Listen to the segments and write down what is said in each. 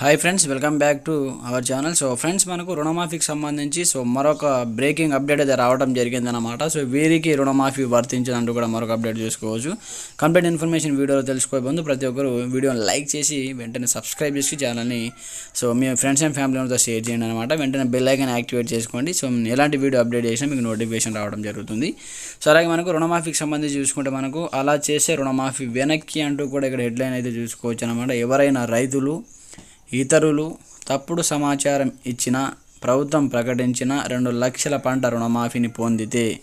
Hi friends welcome back to our channel so friends మనకు రుణమాఫీకి సంబంధించి సో మరొక బ్రేకింగ్ అప్డేట్ అయితే రావడం జరిగిందనమాట సో వీరికి రుణమాఫీ వర్తించినట్టు కూడా మరొక అప్డేట్ చూసుకోవచ్చు. కంప్లీట్ ఇన్ఫర్మేషన్ వీడియోలో తెలుసుకోే ముందు ప్రతి ఒక్కరు వీడియోని లైక్ చేసి వెంటనే సబ్స్క్రైబ్ చేసి ఛానల్ని సో మీ ఫ్రెండ్స్ అండ్ ఫ్యామిలీతో షేర్ చేయండి అనమాట వెంటనే బెల్ ఐకన్ యాక్టివేట్ చేసుకోండి. సో ఎలాంటి వీడియో అప్డేట్ చేసినా మీకు నోటిఫికేషన్ రావడం జరుగుతుంది. సో అలాగే మనకు రుణమాఫీకి సంబంధించి చూసుకుంటే మనకు అలా చేసే రుణమాఫీ వెనక్కి అంటూ కూడా ఇక్కడ హెడ్లైన్ అయితే చూసుకోవచ్చు అనమాట ఎవరైనా రైతులు ఇతరులు తప్పుడు సమాచారం ఇచ్చిన ప్రభుత్వం ప్రకటించిన రెండు లక్షల పంట రుణమాఫీని పొందితే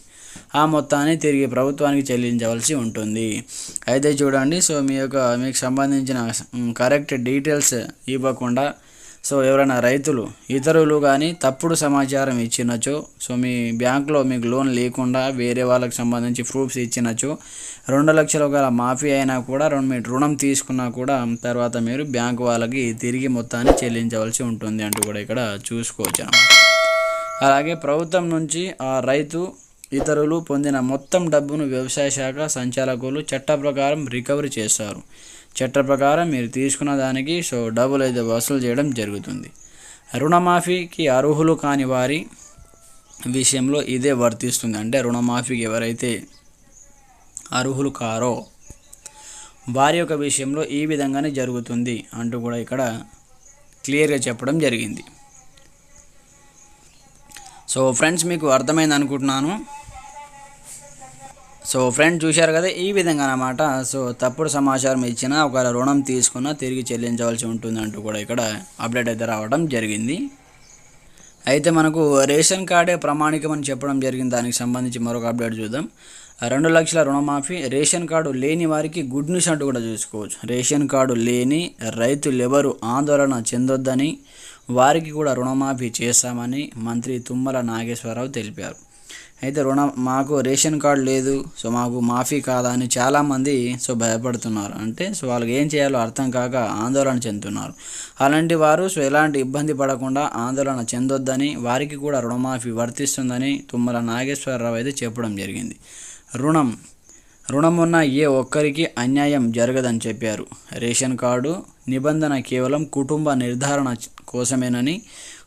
ఆ మొత్తాన్ని తిరిగి ప్రభుత్వానికి చెల్లించవలసి ఉంటుంది. అయితే చూడండి సో మీ యొక్క మీకు సంబంధించిన కరెక్ట్ డీటెయిల్స్ ఇవ్వకుండా సో ఎవరైనా రైతులు ఇతరులు కానీ తప్పుడు సమాచారం ఇచ్చినచో సో మీ బ్యాంకులో మీకు లోన్ లేకుండా వేరే వాళ్ళకి సంబంధించి ప్రూఫ్స్ ఇచ్చినచో రెండు లక్షల గల మాఫీ అయినా కూడా రెండు మీరు రుణం తీసుకున్నా కూడా తర్వాత మీరు బ్యాంకు వాళ్ళకి తిరిగి మొత్తాన్ని చెల్లించవలసి ఉంటుంది అంటూ కూడా ఇక్కడ చూసుకోవచ్చు అలాగే ప్రభుత్వం నుంచి ఆ రైతు ఇతరులు పొందిన మొత్తం డబ్బును వ్యవసాయ శాఖ సంచాలకులు చట్ట ప్రకారం రికవరీ చేస్తారు. చట్ట ప్రకారం మీరు తీసుకున్న దానికి సో డబ్బులు అయితే వసూలు చేయడం జరుగుతుంది. రుణమాఫీకి అర్హులు కాని వారి విషయంలో ఇదే వర్తిస్తుంది. అంటే రుణమాఫీకి ఎవరైతే అర్హులు కారో వారి యొక్క విషయంలో ఈ విధంగానే జరుగుతుంది అంటూ కూడా ఇక్కడ క్లియర్గా చెప్పడం జరిగింది. సో ఫ్రెండ్స్ మీకు అర్థమైంది అనుకుంటున్నాను సో ఫ్రెండ్ చూశారు కదా ఈ విధంగా అనమాట సో తప్పుడు సమాచారం ఇచ్చినా ఒకవేళ రుణం తీసుకున్నా తిరిగి చెల్లించవలసి ఉంటుంది అంటూ కూడా ఇక్కడ అప్డేట్ అయితే రావడం జరిగింది. అయితే మనకు రేషన్ కార్డే ప్రామాణికం అని చెప్పడం జరిగింది. దానికి సంబంధించి మరొక అప్డేట్ చూద్దాం. రెండు లక్షల రుణమాఫీ రేషన్ కార్డు లేని వారికి గుడ్ న్యూస్ అంటూ కూడా చూసుకోవచ్చు. రేషన్ కార్డు లేని రైతులు ఎవరు ఆందోళన చెందొద్దని వారికి కూడా రుణమాఫీ చేస్తామని మంత్రి తుమ్మల నాగేశ్వరరావు తెలిపారు. అయితే రుణం మాకు రేషన్ కార్డు లేదు సో మాకు మాఫీ కాదా అని చాలామంది సో భయపడుతున్నారు. అంటే సో వాళ్ళకి ఏం చేయాలో అర్థం కాక ఆందోళన చెందుతున్నారు. అలాంటి వారు సో ఎలాంటి ఇబ్బంది పడకుండా ఆందోళన చెందొద్దని వారికి కూడా రుణమాఫీ వర్తిస్తుందని తుమ్మల నాగేశ్వరరావు అయితే చెప్పడం జరిగింది. రుణం రుణం ఉన్న ఏ ఒక్కరికి అన్యాయం జరగదని చెప్పారు. రేషన్ కార్డు నిబంధన కేవలం కుటుంబ నిర్ధారణ కోసమేనని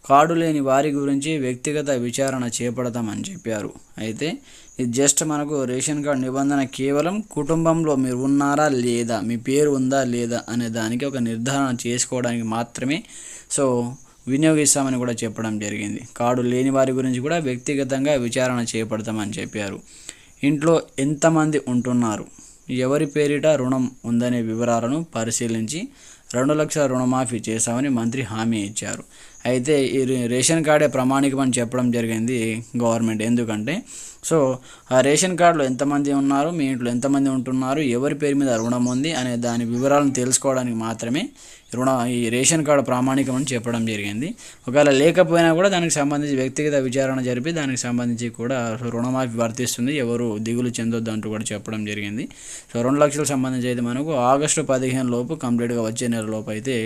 కార్డు లేని వారి గురించి వ్యక్తిగత విచారణ చేపడతామని చెప్పారు. అయితే ఇది జస్ట్ మనకు రేషన్ కార్డు నిబంధన కేవలం కుటుంబంలో మీరు ఉన్నారా లేదా మీ పేరు ఉందా లేదా అనే దానికి ఒక నిర్ధారణ చేసుకోవడానికి మాత్రమే సో వినియోగిస్తామని కూడా చెప్పడం జరిగింది. కార్డు లేని వారి గురించి కూడా వ్యక్తిగతంగా విచారణ చేపడతామని చెప్పారు. ఇంట్లో ఎంతమంది ఉంటున్నారు? ఎవరి పేరిట రుణం ఉందనే వివరాలను పరిశీలించి రెండు లక్షల రుణమాఫీ చేశామని మంత్రి హామీ ఇచ్చారు. అయితే ఈ రేషన్ కార్డే ప్రామాణికమని చెప్పడం జరిగింది గవర్నమెంట్. ఎందుకంటే సో ఆ రేషన్ కార్డులో ఎంతమంది ఉన్నారు మీ ఇంట్లో ఎంతమంది ఉంటున్నారు ఎవరి పేరు మీద రుణం ఉంది అనే దాని వివరాలను తెలుసుకోవడానికి మాత్రమే రుణ ఈ రేషన్ కార్డు ప్రామాణికం అని చెప్పడం జరిగింది. ఒకవేళ లేకపోయినా కూడా దానికి సంబంధించి వ్యక్తిగత విచారణ జరిపి దానికి సంబంధించి కూడా రుణమాఫీ వర్తిస్తుంది. ఎవరు దిగులు చెందొద్దు అంటూ కూడా చెప్పడం జరిగింది. సో రెండు లక్షలకు సంబంధించి అయితే మనకు ఆగస్టు పదిహేను లోపు కంప్లీట్గా వచ్చే నెల లోపు అయితే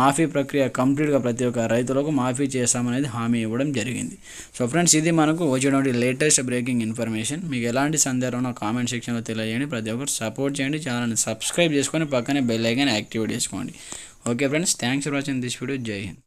మాఫీ ప్రక్రియ కంప్లీట్గా ప్రతి ఒక్క రైతులకు మాఫీ చేస్తామనేది హామీ ఇవ్వడం జరిగింది. సో ఫ్రెండ్స్ ఇది మనకు వచ్చేటువంటి లేటెస్ట్ బ్రేకింగ్ ఇన్ఫర్మేషన్ మీకు ఎలాంటి సందేహం కామెంట్ సెక్షన్లో తెలియజేయండి. ప్రతి ఒక్కరు సపోర్ట్ చేయండి. ఛానల్ని సబ్స్క్రైబ్ చేసుకొని పక్కనే బెల్ ఐకాన్ యాక్టివేట్ చేసుకోండి. Okay friends thanks for watching this video జై హింద్